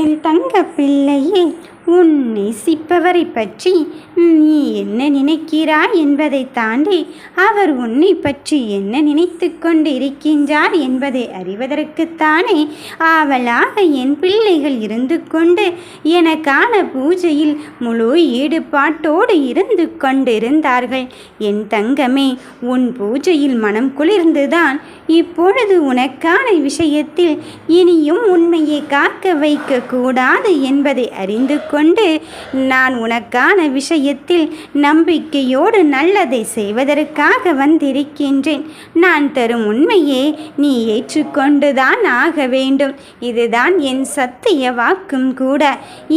என் தங்க பிள்ளையே. உன் நேசிப்பவரை பற்றி நீ என்ன நினைக்கிறாய் என்பதை தாண்டி அவர் உன்னை பற்றி என்ன நினைத்து கொண்டு இருக்கின்றார் என்பதை அறிவதற்குத்தானே ஆவலாக என் பிள்ளைகள் இருந்து கொண்டு எனக்கான பூஜையில் முழு ஈடுபாட்டோடு இருந்து கொண்டிருந்தார்கள். என் தங்கமே உன் பூஜையில் மனம் குளிர்ந்துதான். இப்பொழுது உனக்கான விஷயத்தில் இனியும் உண்மையை காக்க வைக்க கூடாது என்பதை அறிந்து கொண்டு நான் உனக்கான விஷயத்தில் நம்பிக்கையோடு நல்லதை செய்வதற்காக வந்திருக்கின்றேன். நான் தரும் உண்மையே நீ ஏற்றுக்கொண்டுதான் ஆக வேண்டும். இதுதான் என் சத்திய வாக்கும் கூட.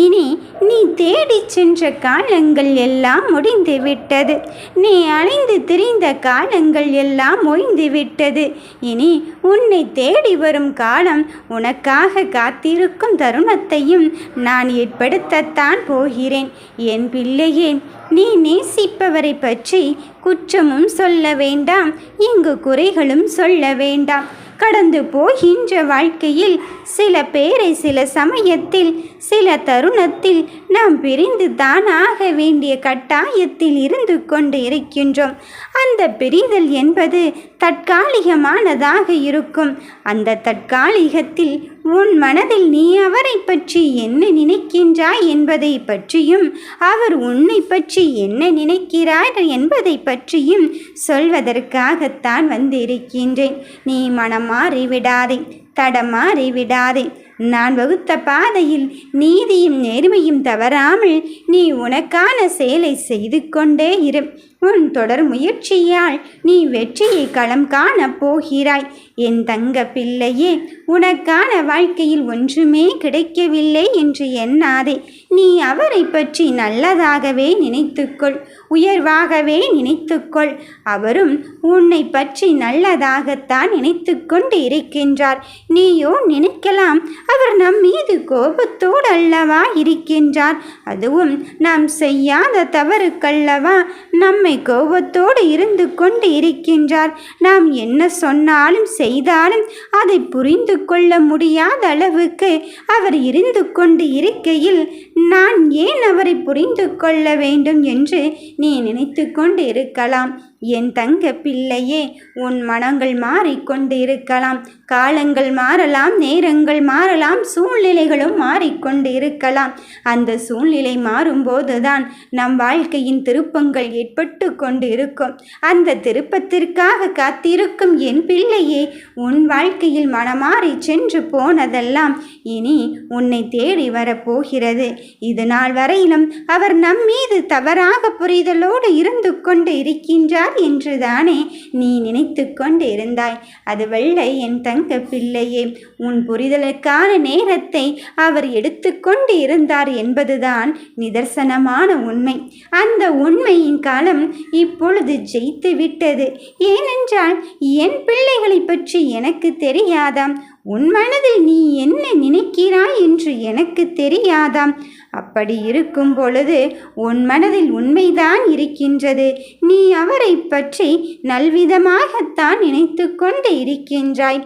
இனி நீ தேடி சென்ற காலங்கள் எல்லாம் முடிந்து விட்டது நீ அலைந்து திரிந்த காலங்கள் எல்லாம் ஓய்ந்து விட்டது இனி உன்னை தேடி வரும் காலம் உனக்காக காத்திருக்கும் தருணத்தையும் நான் ஏற்படுத்த சொல்லத்தான் போகிறேன். என் பிள்ளையே நீ நேசிப்பவரை பற்றி குற்றமும் சொல்ல வேண்டாம். இங்கு குறைகளும் சொல்ல வேண்டாம். கடந்து போகின்ற வாழ்க்கையில் சில பேரை சில சமயத்தில் சில தருணத்தில் நாம் பிரிந்து தான் ஆக வேண்டிய கட்டாயத்தில் இருந்து கொண்டு இருக்கின்றோம். அந்த பிரிதல் என்பது தற்காலிகமானதாக இருக்கும். அந்த தற்காலிகத்தில் உன் மனதில் நீ அவரை பற்றி என்ன நினைக்கின்றாய் என்பதை பற்றியும் அவர் உன்னை பற்றி என்ன நினைக்கிறார் என்பதை பற்றியும் சொல்வதற்காகத்தான் வந்திருக்கின்றேன். நீ மனமாறி விடாதே தடமாறி விடாதே நான் வகுத்த பாதையில் நீதியும் நேர்மையும் தவறாமல் நீ உனக்கான செயலை செய்து கொண்டே இரு. உன் தொடர் முயற்சியால் நீ வெற்றியை களம் காணப் போகிறாய். என் தங்க பிள்ளையே உனக்கான வாழ்க்கையில் ஒன்றுமே கிடைக்கவில்லை என்று எண்ணாதே. நீ அவரை பற்றி நல்லதாகவே நினைத்துக்கொள் உயர்வாகவே நினைத்துக்கொள். அவரும் உன்னை பற்றி நல்லதாகத்தான் நினைத்து கொண்டு இருக்கின்றார். நீயோ நினைக்கலாம் அவர் நம் மீது கோபத்தோடு அல்லவா இருக்கின்றார். அதுவும் நாம் செய்யாத தவறுக்கல்லவா நம்மை கோபத்தோடு இருந்து கொண்டு இருக்கின்றார். நாம் என்ன சொன்னாலும் செய்தாலும் அதை புரிந்து கொள்ள முடியாத அளவுக்கு அவர் இருந்து கொண்டு இருக்கையில் நான் ஏன் அவரை புரிந்து கொள்ள வேண்டும் என்று நீ நினைத்து கொண்டு இருக்கலாம். என் தங்க பிள்ளையே உன் மனங்கள் மாறிக்கொண்டு இருக்கலாம் காலங்கள் மாறலாம் நேரங்கள் மாறலாம் சூழ்நிலைகளும் மாறிக்கொண்டு இருக்கலாம் அந்த சூழ்நிலை மாறும்போதுதான் நம் வாழ்க்கையின் திருப்பங்கள் ஏற்பட்டு கொண்டு இருக்கும் அந்த திருப்பத்திற்காக காத்திருக்கும் என் பிள்ளையே உன் வாழ்க்கையில் மனமாறி சென்று போனதெல்லாம் இனி உன்னை தேடி வரப்போகிறது இது நாள் வரையிலும் அவர் நம் மீது தவறாக புரிதலோடு இருந்து கொண்டு இருக்கின்றார். என்றுதானே நீ நினைத்து கொண்டிருந்தாய்? அது வெள்ளை என் தங்க பிள்ளையே உன் புரிதலுக்கான நேரத்தை அவர் எடுத்துக்கொண்டு இருந்தார் என்பதுதான் நிதர்சனமான உண்மை. அந்த உண்மையின் காலம் இப்பொழுது ஜெயித்து விட்டது ஏனென்றால் என் பிள்ளைகளை பற்றி எனக்கு தெரியாதாம். உன் மனதில் நீ என்ன நினைக்கிறாய் என்று எனக்கு தெரியாதாம். அப்படி இருக்கும் பொழுது உன் மனதில் உண்மைதான் இருக்கின்றது. நீ அவரை பற்றி நல்விதமாகத்தான் நினைத்து கொண்டு இருக்கின்றாய்.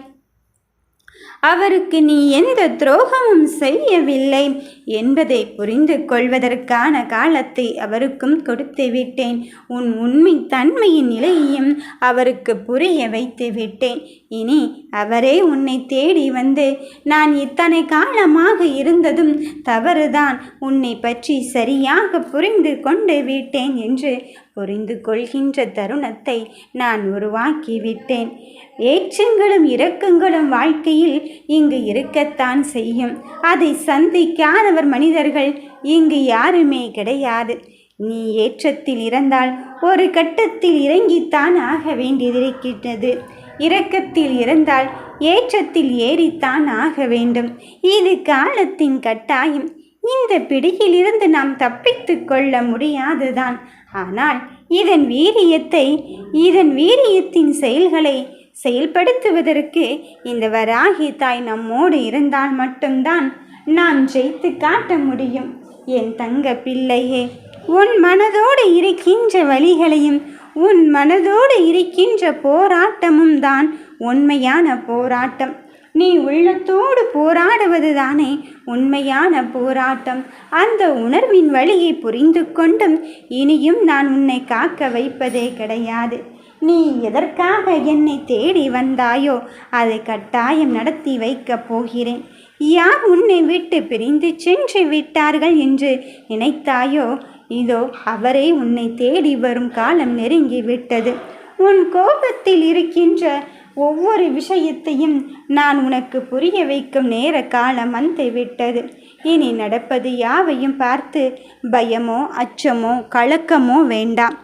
அவருக்கு நீ எந்த துரோகமும் செய்யவில்லை என்பதை புரிந்து கொள்வதற்கான காலத்தை அவருக்கும் கொடுத்து விட்டேன். உன் உண்மை தன்மையின் நிலையையும் அவருக்கு புரிய வைத்து விட்டேன். இனி அவரே உன்னை தேடி வந்து நான் இத்தனை காலமாக இருந்ததும் தவறுதான். உன்னை பற்றி சரியாக புரிந்து கொண்டு விட்டேன் என்று புரிந்து கொள்கின்ற தருணத்தை நான் உருவாக்கி விட்டேன் ஏற்றங்களும் இரக்கங்களும் வாழ்க்கையில் இங்கு இருக்கத்தான் செய்யும். அதை சந்திக்காதவர் மனிதர்கள் இங்கு யாருமே கிடையாது. நீ ஏற்றத்தில் இறந்தால் ஒரு கட்டத்தில் இறங்கித்தான் ஆக வேண்டியதிருக்கின்றது இரக்கத்தில் இறந்தால் ஏற்றத்தில் ஏறித்தான் ஆக வேண்டும். இது காலத்தின் கட்டாயம். இந்த பிடியிலிருந்து நாம் தப்பித்து கொள்ள முடியாதுதான். ஆனால் இதன் வீரியத்தை இதன் வீரியத்தின் செயல்களை செயல்படுத்துவதற்கு இந்த வராகி தாய் நம்மோடு இருந்தால் மட்டும்தான் நாம் ஜெயித்து காட்ட முடியும். என் தங்க பிள்ளையே உன் மனதோடு இருக்கின்ற வழிகளையும் உன் மனதோடு இருக்கின்ற போராட்டமும் தான் உண்மையான போராட்டம். நீ உள்ளத்தோடு போராடுவது தானே உண்மையான போராட்டம். அந்த உணர்வின் வழியை புரிந்து கொண்டும் இனியும் நான் உன்னை காக்க வைப்பதே கிடையாது. நீ எதற்காக என்னை தேடி வந்தாயோ அதை கட்டாயம் நடத்தி வைக்கப் போகிறேன். யார் உன்னை விட்டு பிரிந்து சென்று விட்டார்கள் என்று நினைத்தாயோ இதோ அவரே உன்னை தேடி வரும் காலம் நெருங்கி விட்டது. உன் கோபத்தில் இருக்கின்ற ஒவ்வொரு விஷயத்தையும் நான் உனக்கு புரிய வைக்கும் நேர காலம் வந்து விட்டது. இனி நடப்பது யாவையும் பார்த்து பயமோ அச்சமோ கலக்கமோ வேண்டாம்.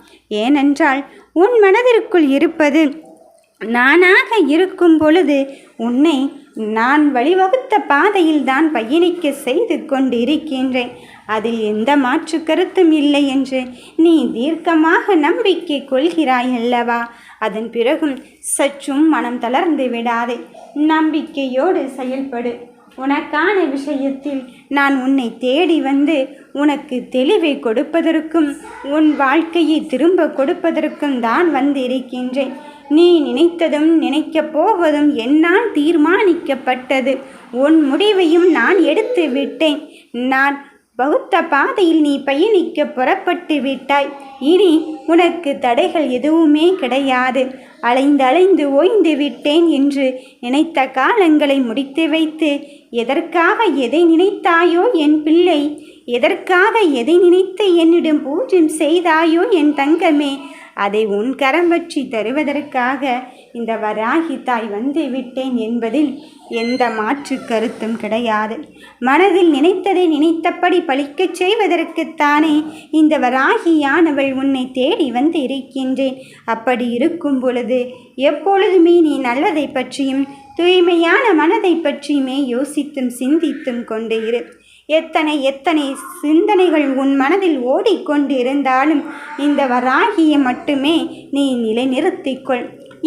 ஏனென்றால் உன் மனதிற்குள் இருப்பது நானாக இருக்கும் பொழுது உன்னை நான் வழிவகுத்த பாதையில் தான் பயணிக்க செய்து கொண்டிருக்கின்றேன். அதில் எந்த மாற்று கருத்தும் இல்லை என்று நீ தீர்க்கமாக நம்பிக்கை கொள்கிறாய் அல்லவா அதன் பிறகும் சற்றும் மனம் தளர்ந்து விடாதே. நம்பிக்கையோடு செயல்படு. உனக்கான விஷயத்தில் நான் உன்னை தேடி வந்து உனக்கு தெளிவை கொடுப்பதற்கும் உன் வாழ்க்கையை திரும்ப கொடுப்பதற்கும் தான் வந்திருக்கின்றேன். நீ நினைத்ததும் நினைக்கப் போவதும் என்னால் தீர்மானிக்கப்பட்டது. உன் முடிவையும் நான் எடுத்து விட்டேன். நான் பௌத்த பாதையில் நீ பயணிக்க புறப்பட்டு விட்டாய். இனி உனக்கு தடைகள் எதுவுமே கிடையாது. அலைந்து அலைந்து ஓய்ந்து விட்டேன் என்று நினைத்த காலங்களை முடித்து வைத்து எதற்காக எதை நினைத்தாயோ என் பிள்ளை எதற்காக எதை நினைத்து என்னிடம் பூஜ்யம் செய்தாயோ என் தங்கமே அதை உன் கரம் பற்றி தருவதற்காக இந்த வராகி தாய் வந்து விட்டேன் என்பதில் எந்த மாற்று கருத்தும் கிடையாது. மனதில் நினைத்ததை நினைத்தபடி பழிக்கச் செய்வதற்குத்தானே இந்த வராகியானவள் உன்னை தேடி வந்து இருக்கின்றேன். அப்படி இருக்கும் பொழுது எப்பொழுதுமே நீ நல்லதை பற்றியும் தூய்மையான மனதை பற்றியுமே யோசித்தும் சிந்தித்தும் கொண்டு இரு. எத்தனை எத்தனை சிந்தனைகள் உன் மனதில் ஓடிக்கொண்டிருந்தாலும் இந்த வராகியை மட்டுமே நீ நிலைநிறுத்திக்கொள்.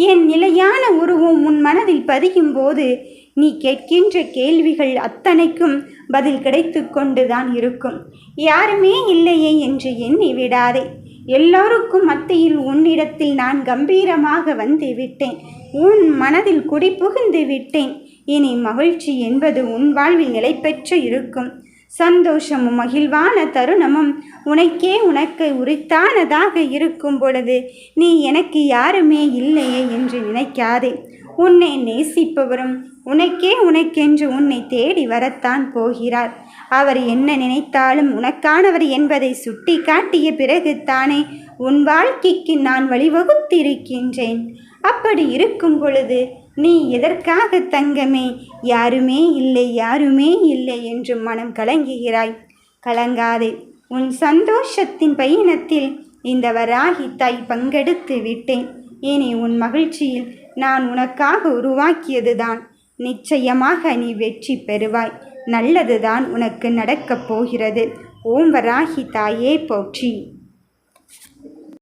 என் நிலையான உருவம் உன் மனதில் பதியும் போது நீ கேட்கின்ற கேள்விகள் அத்தனைக்கும் பதில் கிடைத்து கொண்டுதான் இருக்கும். யாருமே இல்லையே என்று எண்ணி விடாதே. எல்லோருக்கும் மத்தியில் உன்னிடத்தில் நான் கம்பீரமாக வந்து விட்டேன் உன் மனதில் குடி புகுந்து விட்டேன். இனி மகிழ்ச்சி என்பது உன் வாழ்வில் நிலை பெற்று இருக்கும். சந்தோஷமும் மகிழ்வான தருணமும் உனக்கே உனக்கு உரித்தானதாக இருக்கும் பொழுது நீ எனக்கு யாருமே இல்லையே என்று நினைக்காதே. உன்னை நேசிப்பவரும் உனக்கே உனக்கென்று உன்னை தேடி வரத்தான் போகிறார். அவர் என்ன நினைத்தாலும் உனக்கானவர் என்பதை சுட்டி காட்டிய பிறகு தானே உன் வாழ்க்கைக்கு நான் வழிவகுத்திருக்கின்றேன். அப்படி இருக்கும் பொழுது நீ எதற்காக தங்கமே? யாருமே இல்லை யாருமே இல்லை என்று மனம் கலங்குகிறாய். கலங்காதே. உன் சந்தோஷத்தின் பயணத்தில் இந்த வராகி தாய் பங்கெடுத்து விட்டேன். இனி உன் மகிழ்ச்சியில் நான் உனக்காக உருவாக்கியதுதான். நிச்சயமாக நீ வெற்றி பெறுவாய். நல்லதுதான் உனக்கு நடக்கப் போகிறது. ஓம் வராகி தாயே போற்றி.